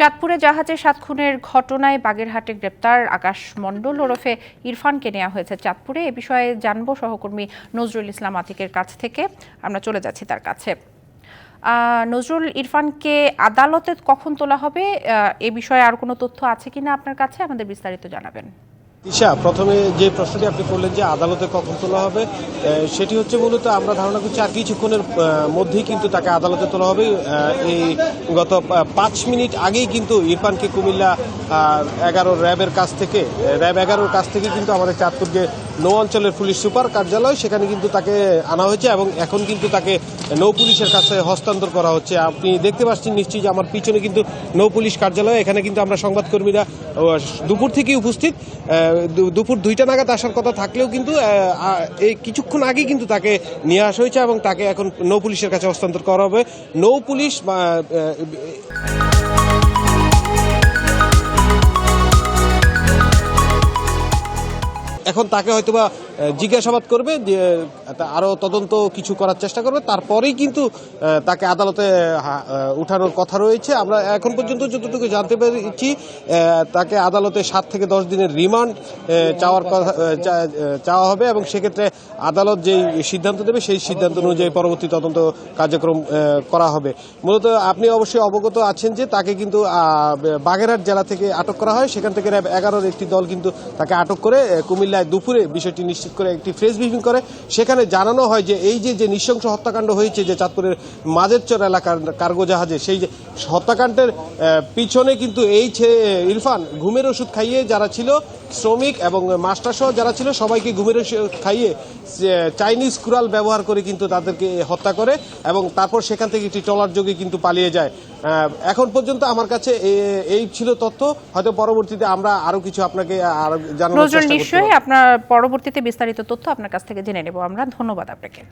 চাঁদপুরে জাহাজে সাত খুনের ঘটনায় বাগেরহাটে গ্রেপ্তার আকাশ মণ্ডল ওরফে ইরফানকে নেওয়া হয়েছে চাঁদপুরে। এ বিষয়ে জানব সহকর্মী নজরুল ইসলাম আতিকের কাছ থেকে। আমরা চলে যাচ্ছি তার কাছে। নজরুল, ইরফানকে আদালতে কখন তোলা হবে? এ বিষয়ে আর কোনো তথ্য আছে কিনা আপনার কাছে? আমাদের বিস্তারিত জানাবেন। ঈশা প্রথমে যে প্রশ্নটি আপনি করলেন যে আদালতে কখন তোলা হবে সেটি হচ্ছে মূলত আমরা ধারণা করছি আর কিছুক্ষণের মধ্যেই কিন্তু তাকে আদালতে তোলা হবে। এই গত পাঁচ মিনিট আগেই কিন্তু ইরফানকে কুমিল্লা এগারো র্যাবের কাছ থেকে র্যাব এগারোর কাছ থেকে কিন্তু আমাদের চাঁদপুর যে নৌ অঞ্চলের পুলিশ সুপার কার্যালয়, সেখানে কিন্তু তাকে আনা হয়েছে এবং এখন কিন্তু তাকে নৌ পুলিশের কাছে হস্তান্তর করা হচ্ছে। আপনি দেখতে পাচ্ছেন নিশ্চয়ই যে আমার পিছনে কিন্তু নৌ পুলিশ কার্যালয়, এখানে কিন্তু আমরা সংবাদকর্মীরা দুপুর থেকেই উপস্থিত। দুপুর দুইটা নাগাদ আসার কথা থাকলেও কিন্তু এই কিছুক্ষণ আগে কিন্তু তাকে নিয়ে আসা হয়েছে এবং তাকে এখন নৌ পুলিশের কাছে হস্তান্তর করা হবে। নৌ পুলিশ এখন তাকে হয়তোবা জিজ্ঞাসাবাদ করবে যে তা আরও তদন্ত কিছু করার চেষ্টা করবে। তারপরেই কিন্তু তাকে আদালতে উঠানোর কথা রয়েছে। আমরা এখন পর্যন্ত যতটুকু জানতে পেরেছি তাকে আদালতে সাত থেকে দশ দিনের রিমান্ড চাওয়ার কথা চাওয়া হবে এবং সেক্ষেত্রে আদালত যেই সিদ্ধান্ত দেবে, সেই সিদ্ধান্ত অনুযায়ী পরবর্তী তদন্ত কার্যক্রম করা হবে। মূলত আপনি অবশ্যই অবগত আছেন যে, তাকে কিন্তু বাগেরহাট জেলা থেকে আটক করা হয়। সেখান থেকে র্যাব এগারোর একটি দল কিন্তু তাকে আটক করে কুমিল্লায় দুপুরে বিষয়টি নিশ্চিত করে একটি প্রেস ব্রিফিং করে। সেখানে জানানো হয় যে এই যে যে নৃশংস হত্যাকাণ্ড হয়েছে যে চাঁদপুরের মাঝেরচর এলাকার কার্গো জাহাজে সেই যে হত্যাকাণ্ডের পিছনে কিন্তু এই ইরফান ঘুমের ওষুধ খাইয়ে যারা ছিল শ্রমিক এবং মাস্টার সহ যারা ছিল সবাইকে ঘুমের ওষুধ খাইয়ে চাইনিজ কুরাল ব্যবহার করে কিন্তু তাদেরকে হত্যা করে এবং তারপর সেখান থেকে একটি ট্রলার যোগে কিন্তু পালিয়ে যায়। আহ, এখন পর্যন্ত আমার কাছে এই ছিল তথ্য। হয়তো পরবর্তীতে আমরা আরও কিছু আপনাকে আরও জানানোর চেষ্টা করতে নিশ্চয়ই আপনার পরবর্তীতে বিস্তারিত তথ্য আপনার কাছ থেকে জেনে নেব। আমরা ধন্যবাদ আপনাকে।